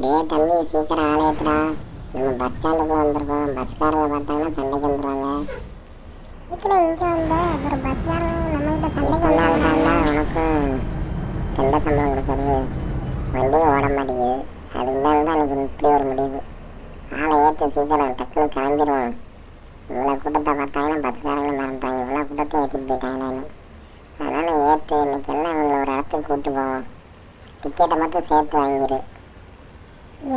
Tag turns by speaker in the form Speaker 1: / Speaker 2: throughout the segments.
Speaker 1: டேய் தம்பி சீக்கிரம் ஆளை ஏத்துடா நம்ம பஸ் ஸ்டாண்டுக்குள்ள வந்திருக்கோம். பஸ்காரங்க பார்த்தாங்கன்னா சண்டைக்கு வந்துடுவாங்க
Speaker 2: இதுக்குள்ள இங்கே வந்த அப்புறம் பஸ்காரங்க நம்மகிட்ட சண்டைக்கு
Speaker 1: சொன்னால்தான்
Speaker 2: வந்தாங்க
Speaker 1: உனக்கும் எந்த சம்பளம் கொடுக்கறது. வண்டியும் ஓட மாட்டேங்குது. அதுக்கு தான் எனக்கு இப்படி ஒரு முடிவு. ஆளை ஏற்று சீக்கிரம் டக்குனு கிளம்பிடுவோம் இவ்வளோ கூட்டத்தை பார்த்தாங்கன்னா பஸ்காரங்க மறந்துட்டாங்க இவ்வளோ கூட்டத்தை ஏற்றிட்டு போயிட்டாங்களேன்னு அதனால் ஏற்று இன்னைக்கு எல்லாம் அவங்கள ஒரு இடத்துக்கு கூப்பிட்டு போவோம். டிக்கெட்டை மட்டும் சேர்த்து வாங்கிடு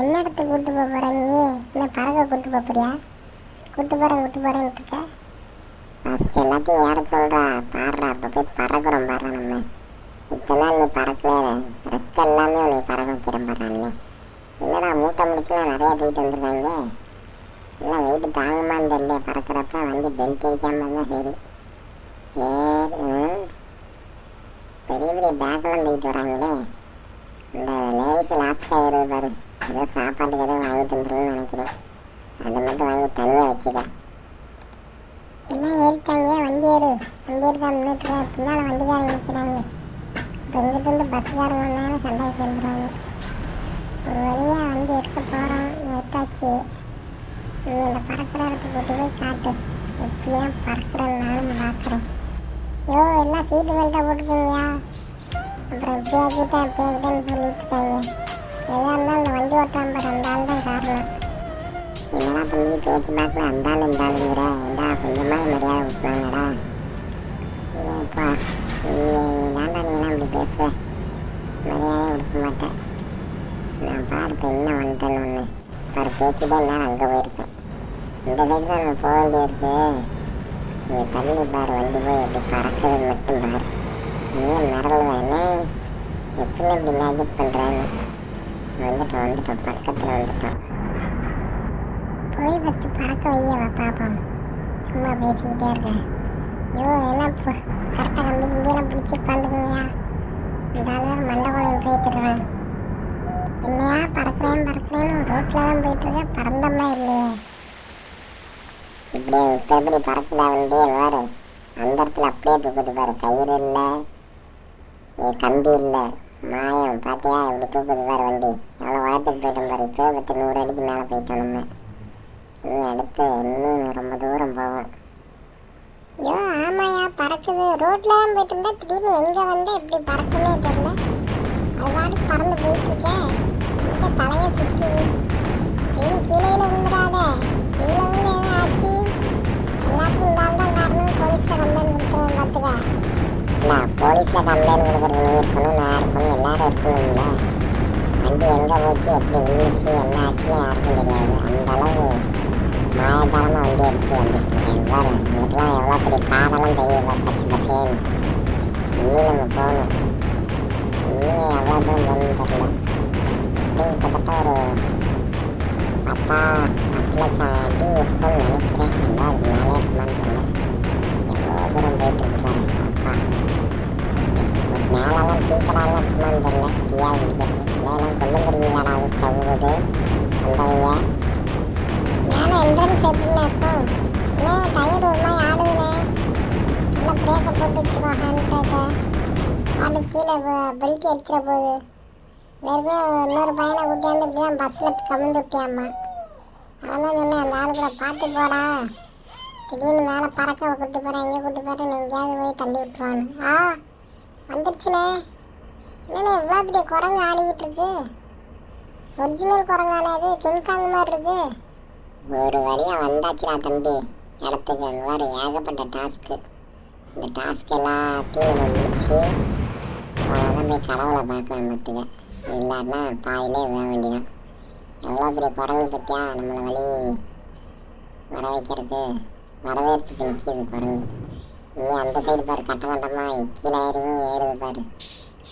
Speaker 2: என்ன இடத்துக்கு கூட்டு போக போகிற நீ? இல்லை பறக்க கூட்டு போக போறியா? கூட்டு போறேன் கூட்டு போறேன்ட்டு இருக்க.
Speaker 1: ஃபஸ்ட் எல்லாத்தையும் ஏற சொல்கிறா பாடுறா அப்போ போய் பறக்கிறோம் பாடுறா நம்ம. இத்தனை நீ பறக்கல. ரெக்க எல்லாமே உன்னை பறக்க வைக்கிறேன் பாடுறான்னு என்னடா மூட்டை முடிச்சுலாம் நிறையா தூக்கிட்டு வந்துருக்காங்க. எல்லாம் வெயிட்டு தாங்குமான்னு தெரியல பறக்கிறப்ப வந்து பெல்ட் அடிக்காமல் தான் சரி. சரி பெரிய பெரிய பேக்கெல்லாம் தூக்கிட்டு வராங்களே. இந்த லேடிஸ் லாஸ்ட்டாக ஏறுது பாரு. ஏதோ சாப்பாட்டுக்கு எதுவும் வாங்கிட்டு வந்துருன்னு நினைக்கிறேன். அதை மட்டும் வாங்கி தனியாக வச்சுக்க.
Speaker 2: எல்லாம் ஏறிட்டாங்க? வண்டி ஏறு. வண்டி எடுத்தா முன்னிட்டு பின்னால் வண்டிக்காரங்க நிற்கிறாங்க இப்போ இங்கிட்ட வந்து பஸ்ஸுக்காரங்க வந்தாலும் சண்டைக்கு வந்துடுவாங்க ஒரு வழியாக வண்டி எடுக்க போகிறோம் நிறுத்தாச்சு. நீ அந்த பறக்கிற இடத்துக்கு கூட்டு போய் காட்டு. எப்படிலாம் பறக்கிறேன்னு நானும் பார்க்குறேன். யோ எல்லாம் சீட்டு பெல்ட்டாக போட்டுக்கோங்கயா அப்புறம் இப்படி ஆக்கிட்டேன் அப்படி ஆக்கிட்டேன்னு சொல்லிட்டு இருக்காங்க இருந்தாலும் இந்த வண்டி ஆள் தான் காரணம்.
Speaker 1: என்னடா தம்பி பேச்சு பார்க்கல? அந்த ஆள் இந்த ஆளுங்கிற ஏண்டா கொஞ்சமாக மரியாதை விட்டுவாங்கடா ஏப்பா நீ தாண்டா நீலாம் இப்படி பேச மரியாதையே விடுக்க மாட்டேன். நான் பார்ப்பேன் என்ன வந்துட்டேன்னு ஒன்று பாரு பேச்சுட்டே நேரம் அங்கே போயிருப்பேன். இந்த சைடு தான் நம்ம போக வேண்டியிருக்கு. நீ தண்ணி பாரு வண்டி போய் எப்படி பறக்கிறது மட்டும் பாரு. நீ மறந்துவேன்னு எப்படி இப்படி மேஜிக் பண்ணுறேன்னு வந்துட்டோம் வந்துட்டோம் பக்கத்தில் வந்துட்டோம்
Speaker 2: போய் ஃபஸ்ட்டு பறக்க வையவா பார்ப்போம் சும்மா பேசிக்கிட்டே இருக்கேன் ஐயோ எல்லாம் கரெக்டாக கம்பி கம்பியெல்லாம் பிடிச்சி உட்காந்துக்குங்கயா இந்த ஆள் மண்டை போயிட்டுருவேன் என்னையா பறக்கிறேன் பறக்கிறேன்னு ரோட்டில் தான் போயிட்டுருக்கேன் பறந்தம்மா இல்லையே.
Speaker 1: இப்படியே இப்போ எப்படி பறக்குதா வந்தே பாரு அந்த இடத்துல அப்படியே தூக்குது பாரு கயிறு இல்லை கம்பி இல்லை. மாயம் பார்த்தியா இப்படி தூக்குது பாரு வண்டி. எவ்வளோ வாரத்துக்கு போயிட்டோம் பாரு. இப்போ பத்து நூறு அடிக்கு மேலே போயிட்டோம் நம்ம. நீ அடுத்து இன்னும் ரொம்ப தூரம் போவோம்
Speaker 2: ஐயோ ஆமாயா பறக்குது. ரோட்டில் தான் போயிட்டு இருந்தா திடீர்னு எங்கே வந்தால் எப்படி பறக்குன்னே தெரில அது பாட்டு பறந்து போயிட்டு
Speaker 1: இல்லை போலீஸில் கம்ப்ளைண்ட் கொடுக்குறது நீ இருக்கணும் நான் இருக்கணும் எல்லாரும் இருக்கணும்ல வண்டி எங்கே போச்சு எப்படி விழுந்துச்சு என்ன ஆச்சுன்னு யாருக்கும் தெரியாது அந்த அளவு மாயத்தனமாக வண்டி எடுத்து வந்துருக்கேன் பாரு இங்கிட்டலாம் எவ்வளோ பெரிய காடெல்லாம் தெரியுது பாரு பச்சை பசேன்னு இன்னும் நம்ம போகணும் இன்னும் எவ்வளோ தூரம் போகணும்னு தெரியல இப்படி கிட்டத்தட்ட ஒரு பத்தா பத்து லட்சம் அடி இருக்கும்னு நினைக்கிறேன் இல்லை அதுக்கு மேலே இருக்குமான்னு தெரியல எவ்வளோ தூரம் போயிட்டு இருக்கு பாரு அப்பா மேலெல்லாம் டீ கடைலாம் இருக்குமான்னு தெரியல டீயாக குடிக்கிறது இல்லைலாம் கொண்டு வந்துருவீங்களாடா அது ஸ்டவ் இது வந்தவங்க.
Speaker 2: நானும் என்ட்ரன்ஸ் எப்படின்னா இருக்கும் இல்லை டயர் ஒரு மாதிரி ஆடுதுண்ணே. இல்லை பிரேக்கை போட்டு வச்சுக்கோ ஹேண்ட் பிரேக்கை ஆடு கீழே பெல்ட் அடிச்சிட போகுது வெறுமே இன்னொரு பையனை கூட்டியாந்து இப்படி தான் பஸ்ஸில் கமுந்து விட்டியாம்மா. அதெல்லாம் சொன்னேன் அந்த ஆளு கூட பார்த்து போடா. திடீர்னு மேலே பறக்க கூப்பிட்டு போகிறேன் எங்கே கூப்பிட்டு போகிறேன் எங்கேயாவது போய் தள்ளி விட்டுருவான்னு. ஆ வந்துடுச்சுண்ணே என்னண்ணே இவ்வளோ பெரிய குரங்கு ஆடிக்கிட்டு இருக்கு? ஒரிஜினல் குரங்கானே அது கிங்காங் மாதிரி இருக்கு.
Speaker 1: ஒரு வழியாக வந்தாச்சுடா தம்பி. இடத்துக்கு அங்கே வேறு ஏகப்பட்ட டாஸ்க்கு இந்த டாஸ்க் எல்லாத்தையும் முடிச்சு போய் கடவுளை பார்க்கலாம் பார்த்துக்க இல்லாட்டினா பாதியிலே விழ வேண்டியதான் எவ்வளோ பெரிய குரங்கு பற்றியா நம்மளை வழி வர வைக்கிறதுக்கு வரவேற்புக்கு நிற்கிது குரங்கு. இங்கே அந்த சைடு பாரு கட்ட கட்டமாக கீழே இறங்கி ஏறுது பாரு.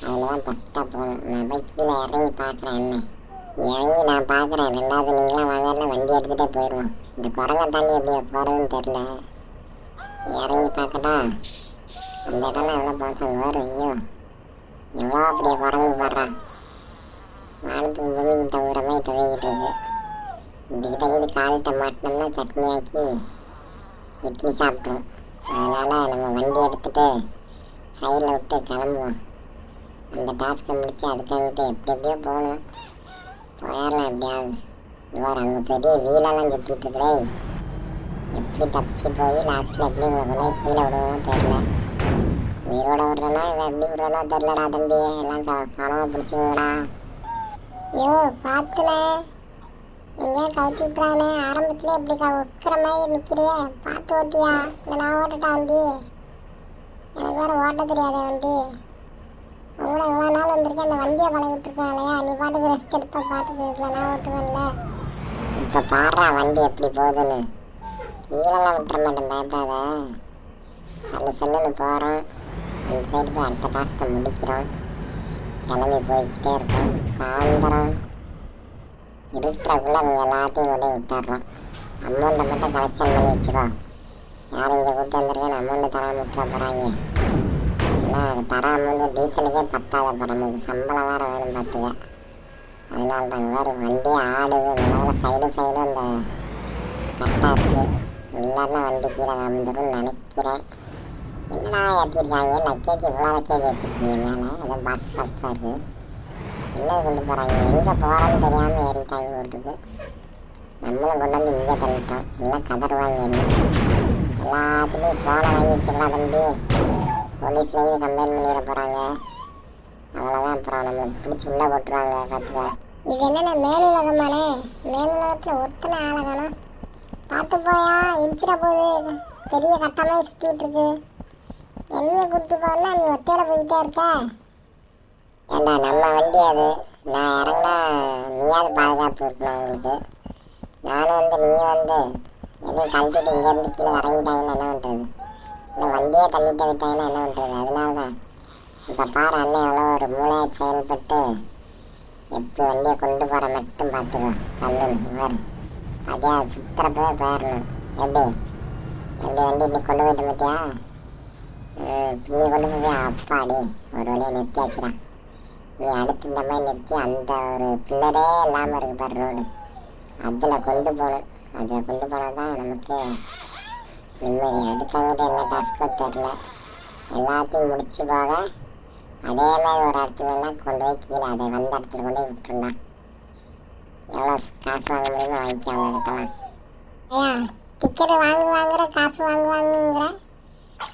Speaker 1: அதில் தான் ஃபஸ்ட்டாக போகணும் நான் போய் கீழே இறங்கி பார்க்குறேன் என்ன. இறங்கி நான் பார்க்குறேன் ரெண்டாவது நீங்களாம் வாங்கலாம் வண்டி எடுத்துகிட்டே போயிடுவோம் இந்த குரங்கை தாண்டி எப்படி போகிறதுன்னு தெரில இறங்கி பார்க்கட்டா? அந்த இடம்லாம் எவ்வளோ பார்க்கணும் வேறு ஐயோ. எவ்வளோ பெரிய குரங்கு பாடுறான் வானத்துக்கு பூமிக்கு தவிர மாதிரி துவைக்கிட்டு இருக்கு. இதுக்கிட்ட இது காலிட்ட மாட்டினோம்னா சட்னி ஆக்கி இட்லி சாப்பிட்ருவோம் அதனால் நம்ம வண்டி எடுத்துகிட்டு சைடில் விட்டு கிளம்புவோம். அந்த டாஸ்க்கை முடித்து அதுக்காக எப்படி எப்படியோ போகணும். போயிடலாம் எப்படியாவது. இவர் அங்கே பெரிய வீலெல்லாம் சுற்றிட்டு இருக்கே எப்படி தப்பிச்சு போய் லாஸ்ட்டில் எப்படி உங்களை கொண்டு போய் கீழே விடுவோம் தெரில உயிரோட விடுறனா இவன் எப்படி விடுறனோ தெரிலடா தம்பி. எல்லாம் காணாமல் கனவை பிடிச்சிங்கடா
Speaker 2: ஐயோ பார்த்துல எங்கேயா கழிச்சு விட்றானே ஆரம்பத்துல இப்படி க உக்கிற மாதிரி நிற்கிறியே பார்த்து ஓட்டியா? இல்லை நான் ஓட்டட்டா வண்டி? எனக்கு வேறு ஓட்ட தெரியாதே வண்டி. உங்களோட இவ்வளோ நாள் வந்திருக்கேன் அந்த வண்டியை பழகி விட்டுருக்கேன் இல்லையா? நீ பாட்டுக்கு ரெஸ்ட் எடுப்ப பாட்டுக்கு இதில் நான் ஓட்டுவேன்ல.
Speaker 1: இப்போ பாடுறா வண்டி எப்படி போகுதுன்னு? கீழெல்லாம் விட்டுற மாட்டேன் பயப்படாத. நல்ல செல்லுன்னு போகிறோம் இந்த சைடு போய் அடுத்த டாஸ்க்கை முடிக்கிறோம். கிளம்பி போய்கிட்டே இருக்கோம். சாயந்தரம். இருக்கிறக்குள்ள அவங்க எல்லாத்தையும் கொண்டு விட்டுறோம். அமௌண்ட்டை மட்டும் கலெக்ஷன் பண்ணி வச்சுக்கோ. யார் இங்கே கூப்பிட்டு வந்திருக்கேன் அமௌண்ட்டு தராமல் விட்டுற போகிறாங்க ஏன்னா அது தர அமௌண்ட்டு டீசலுக்கே பத்தாத நமக்கு சம்பளம் வேறு வேணும் பார்த்துக்க. அதனால தான் வேறு வண்டி ஆடுது. அதனால சைடு சைடு அந்த கரெக்டாக இருக்குது இல்லைன்னா வண்டி கீழே வந்துடும் நினைக்கிறேன். என்னடா ஏற்றிருக்காங்க லக்கேஜ் இவ்வளோ லக்கேஜ் ஏற்றிருக்கீங்க மேலே? அதான் பாக்ஸ் பாக்ஸாக இருக்குது என்ன கொண்டு போகிறாங்க எங்கே போகிறோன்னு தெரியாமல் ஏறிட்டாங்க போட்டுருக்கு நம்மளும் கொண்டு வந்து இங்கே தள்ளிட்டோம். எல்லாம் கதறுவாங்க என்ன? எல்லாத்துலேயும் ஃபோனை வாங்கி வச்சிடலாம் தம்பி. போலீஸ்லேயும் கம்ப்ளைண்ட் பண்ணிட போகிறாங்க அவ்வளோதான் அப்புறம் நம்மளுக்கு பிடிச்சி உள்ளே போட்டுருவாங்க பார்த்துக்க.
Speaker 2: இது என்னென்ன மேலுலகமானே மேலுலகத்தில் ஒருத்தனை ஆளை பார்த்து போயா இடிச்சிட போகுது. பெரிய கட்டமாக சுற்றிட்டு இருக்கு. என்னைய கூட்டி நீ ஒத்தையில் போயிட்டே இருக்க.
Speaker 1: ஏண்டா நம்ம வண்டி அது. நான் இறங்கினா நீயாவது பாதுகாப்பு இருக்கணும் உங்களுக்கு? நானும் வந்து நீ வந்து எதையும் கழட்டிட்டு இங்கேருந்து கீழே இறங்கிட்டாங்கன்னு என்ன பண்ணுறது இல்லை வண்டியே தள்ளிட்டு விட்டாங்கன்னா என்ன பண்ணுறது அதனால தான் இப்போ பாரு அண்ணன் எவ்வளோ ஒரு மூளையை செயல்பட்டு எப்போ வண்டியை கொண்டு போகிற மட்டும் பார்த்துக்கோ. தள்ளுன்னு பாரு அதே சுற்றுறப்பவே போயிடணும் எப்படி? எப்படி வண்டி இன்னைக்கு கொண்டு போயிட்டு பார்த்தியா நீ கொண்டு போய் அப்பாடி. ஒரு வழியை நிறுத்தி நிறுத்தியாச்சுடா. நீ அடுத்து இந்த மாதிரி நிறுத்தி அந்த ஒரு பில்லரே இல்லாமல் இருக்கு பாரு ரோடு அதில் கொண்டு போகணும் அதில் கொண்டு போனால் தான் நமக்கு நிம்மதி. அடுத்தவங்க என்ன டாஸ்க்கோ தெரில எல்லாத்தையும் முடிச்சு போக அதே மாதிரி ஒரு இடத்துலலாம் கொண்டு போய் கீழே அதை வந்த இடத்துல கொண்டு போய் விட்டுருந்தான். எவ்வளோ காசு வாங்க முடியுமோ வாங்கிக்க அவங்ககிட்டலாம்
Speaker 2: ஐயா டிக்கெட்டு வாங்கு வாங்குற காசு வாங்கு வாங்குங்கிற?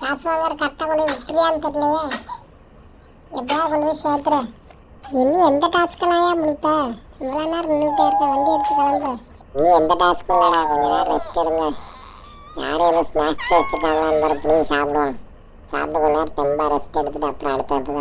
Speaker 2: காசு வாங்குற கரெக்டாக கொண்டு போய் விட்டுறியான்னு தெரியலையே. எப்படியா கொண்டு போய் சேர்த்துறேன் இனி எந்த டாஸ்க்கெல்லாம் முடிப்ப இவ்வளோ நேரம் நின்றுட்டே இருக்க வண்டி எடுத்து கிளம்பு.
Speaker 1: இனி எந்த டாஸ்க்கும் இல்லைடா கொஞ்ச நேரம் ரெஸ்ட் எடுங்க. யாரும் எதுவும் ஸ்நாக்ஸ் வச்சுருக்காங்களான்னு பிடிங்கி சாப்பிடுவோம் சாப்பிட்டு கொஞ்ச நேரம் தெம்பாக ரெஸ்ட் எடுத்துட்டு அப்புறம் அடுத்த அடுத்த